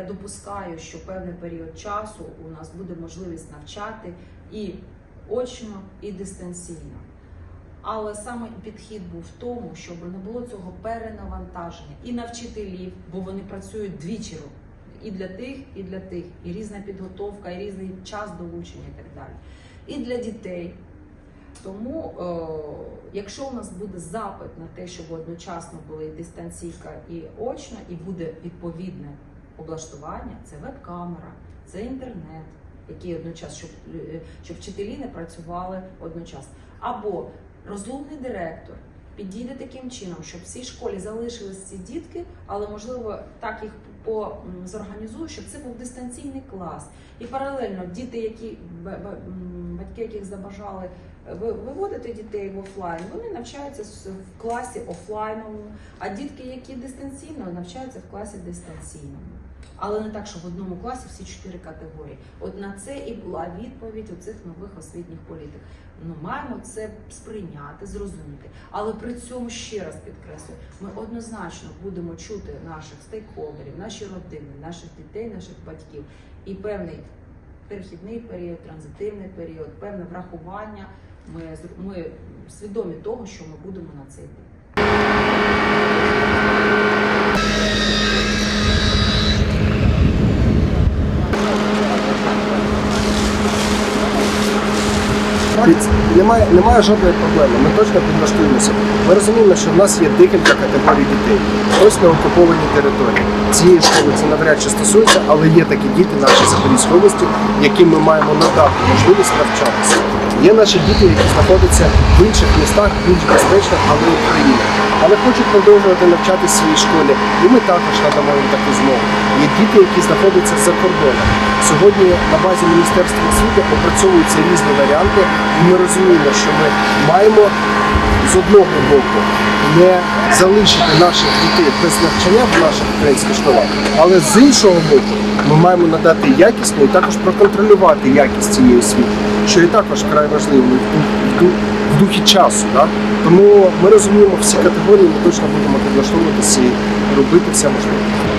я допускаю, що певний період часу у нас буде можливість навчати і очно, і дистанційно. Але саме підхід був в тому, щоб не було цього перенавантаження і на вчителів, бо вони працюють двічі і для тих, і для тих, і різна підготовка, і різний час долучення, і так далі. І для дітей. Тому, е, якщо у нас буде запит на те, щоб одночасно були і дистанційка, і очно, і буде відповідне облаштування, це веб-камера, це інтернет, який одночасно, щоб, е, щоб вчителі не працювали одночасно. Або розлугний директор підійде таким чином, щоб в цій школі залишились ці дітки, але можливо так їх по зорганізує, щоб це був дистанційний клас. І паралельно діти, які батьки, яких забажали е, виводити дітей в офлайн, вони навчаються в класі офлайновому, а дітки, які дистанційно, навчаються в класі дистанційному. Але не так, що в одному класі всі чотири категорії. От на це і була відповідь у цих нових освітніх політик. Ну, маємо це сприйняти, зрозуміти. Але при цьому ще раз підкреслюю, ми однозначно будемо чути наших стейкхолдерів, наші родини, наших дітей, наших батьків і певний перехідний період, транзитивний період, певне врахування. Ми, ми свідомі того, що ми будемо на це йти. Немає, немає жодної проблеми. Ми точно підлаштуємося. Ми розуміємо, що в нас є декілька категорій дітей. Хтось на окупованій території. Цієї школи це навряд чи стосується, але є такі діти нашої Запорізької області, яким ми маємо надати можливість навчатися. Є наші діти, які знаходяться в інших містах, більш безпечних, але України. Але хочуть продовжувати навчатися в своїй школі, і ми також надамо їм таку змогу. Є діти, які знаходяться за кордоном. Сьогодні на базі Міністерства освіти опрацьовуються різні варіанти, і ми розуміємо, що ми маємо з одного боку не залишити наших дітей без навчання в наших українських школах, але з іншого боку ми маємо надати якісну і також проконтролювати якість цієї освіти, що і також край важливо духі часу. Да? Тому ми розуміємо всі категорії, ми точно будемо підлаштовуватися і робити все можливе.